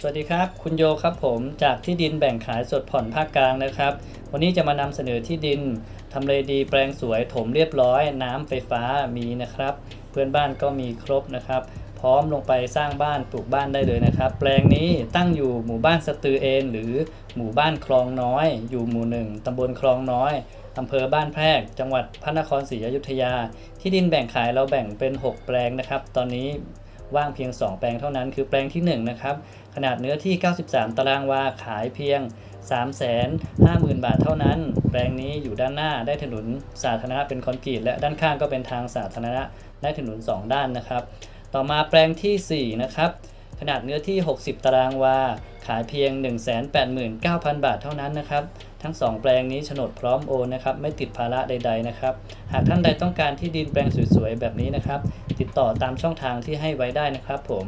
สวัสดีครับ คุณโยครับผมจากที่ดินแบ่งขายสดผ่อนภาคกลางนะครับ วันนี้จะมานำเสนอที่ดินทำเลดีแปลงสวยถมเรียบร้อย น้ำไฟฟ้ามีนะครับ เพื่อนบ้านก็มีครบนะครับ พร้อมลงไปสร้างบ้านปลูกบ้านได้เลยนะครับ แปลงนี้ตั้งอยู่หมู่บ้านสตือเอนหรือหมู่บ้านคลองน้อย อยู่หมู่หนึ่งตำบลคลองน้อยอำเภอบ้านแพรก จังหวัดพระนครศรีอยุธยา ที่ดินแบ่งขายเราแบ่งเป็น 6 แปลงนะครับ ตอนนี้ ว่างเพียง 2 แปลงเท่านั้น คือแปลงที่1นะครับขนาดเนื้อที่ 93 ตารางวาขายเพียง 350,000 บาทเท่านั้น แปลงนี้อยู่ด้านหน้าได้ถนนสาธารณะเป็นคอนกรีตและด้านข้างก็เป็นทางสาธารณะได้ถนน 2 ด้านนะครับ ต่อมาแปลงทีสี่4นะครับ ขนาดเนื้อที่ 60 ตารางวา ขายเพียง 189,000 บาทเท่านั้นนะครับ ทั้ง 2 แปลงนี้โฉนดพร้อมโอนนะครับ ไม่ติดภาระใด ๆ นะครับ หากท่านใดต้องการที่ดินแปลงสวยๆ แบบนี้นะครับ ติดต่อตามช่องทางที่ให้ไว้ได้นะครับผม